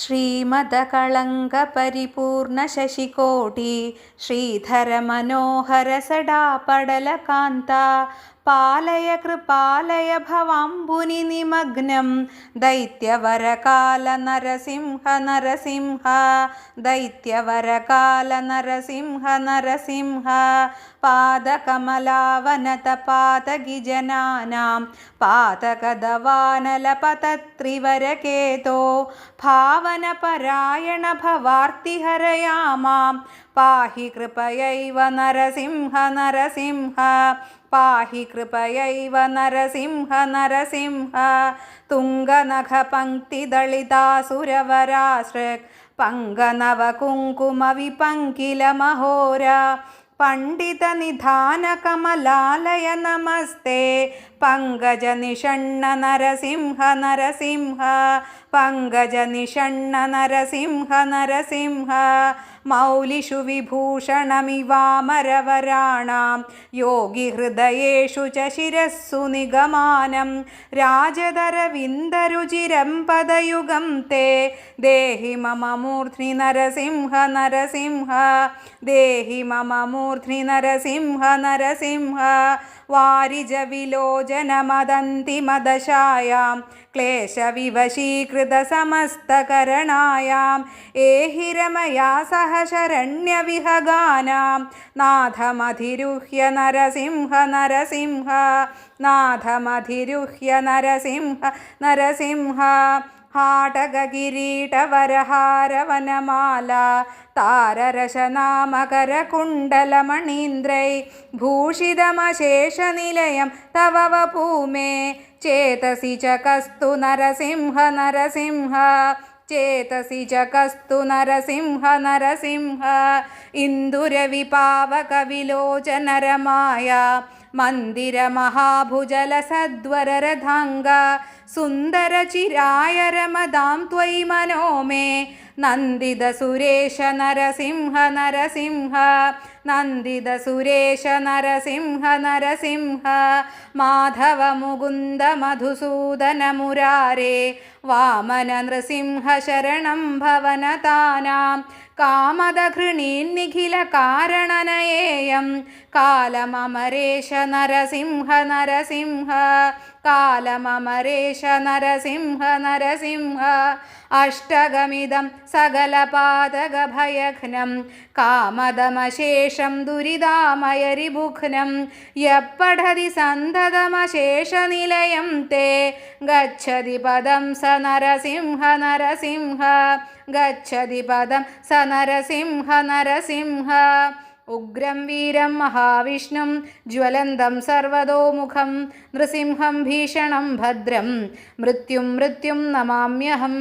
श्रीमदकळङ्कपरिपूर्णशशिकोटि श्रीधरमनोहरसडापडलकान्ता पालय कृपालय भवाम्बुनि निमग्नं दैत्यवरकाल नरसिंह नरसिंह दैत्यवरकाल नरसिंह नरसिंह पादकमलावनतपातगिजनानां पातकदवानलपतत्रिवरकेतो भावनपरायण भवार्तिहरया मां പാഹി കൃപയൈവ നരസിംഹ നരസിംഹ. പാഹി കൃപയൈവ നരസിംഹ നരസിംഹ. തുംഗനഖപങ്ക്തിദളിതാസുരവരാശ്രക് പങ്കനവകുങ്കുമവിപങ്കിലമഹോര കമലാലയ നമസ്തേ. പങ്കജനിഷണ്ണ നരസിംഹ നരസിംഹ. പങ്കജനിഷണ്ണ നരസിംഹ നരസിംഹ. മൗലിഷു യോഗി യോഗിഹൃദയേഷു ച ശിരസ്സു നിഗമാനം. രാജതരവിന്ദരുചിരം പദയുഗം തേ. ദേഹി മമ മൂർധ്നി നരസിംഹ നരസിംഹ. ദേഹി മമ മൂർധ്നി നരസിംഹ നരസിംഹ. വാരിജവിലോചനമദന്തിമദശായാം ക്ലേശവിവശീകൃതസമസ്തകരണായാം ഏഹി രമയാ സഹ ശരണ്യവിഹഗാനാം നാഥമധിരുഹ്യ നരസിംഹ നരസിംഹ നാഥമധിരുഹ്യ നരസിംഹ നരസിംഹ हाटगकिरीटवरहारवनमाला ताररशनामकरकुण्डलमणीन्द्रै भूषितमशेषनिलयं तव वपूमे चेतसि च कस्तु नरसिंह नरसिंह चेतसि च कस्तु नरसिंह नरसिंह इन्दुरविपावकविलोचनरमाया मन्दिरमहाभुजलसद्वररथाङ्ग सुन्दरचिराय रमदां त्वयि मनो मे നന്ദിത സുരേശ നരസിംഹ നരസിംഹ നന്ദിത സുരേശ നരസിംഹ നരസിംഹ മാധവ മുകുന്ദ മധുസൂദന മുരാരേ വാമന നൃസിംഹ ശരണം ഭവനതാനാം കാമദഘൃണീന്നിഖിലകാരണനയേയം കാലമമരേശ നരസിംഹ നരസിംഹ കാലമമരേശ നരസിംഹ നരസിംഹ. അഷ്ടകമിതം സകലപാതകഭയഘ്നം. കാമദമശേഷം ദുരിതാമയരിഭുഘ്നം. യപ്പഠതി സന്തതമശേഷനിലയം തേ. ഗച്ഛതി പദം സ നരസിംഹ നരസിംഹ. ഗച്ഛതി പദം സ നരസിംഹ നരസിംഹ. ഉഗ്രം വീരം മഹാവിഷ്ണും ജ്വലന്തം സർവതോമുഖം നൃസിംഹം ഭീഷണം ഭദ്രം മൃത്യും മൃത്യും നമാമ്യഹം.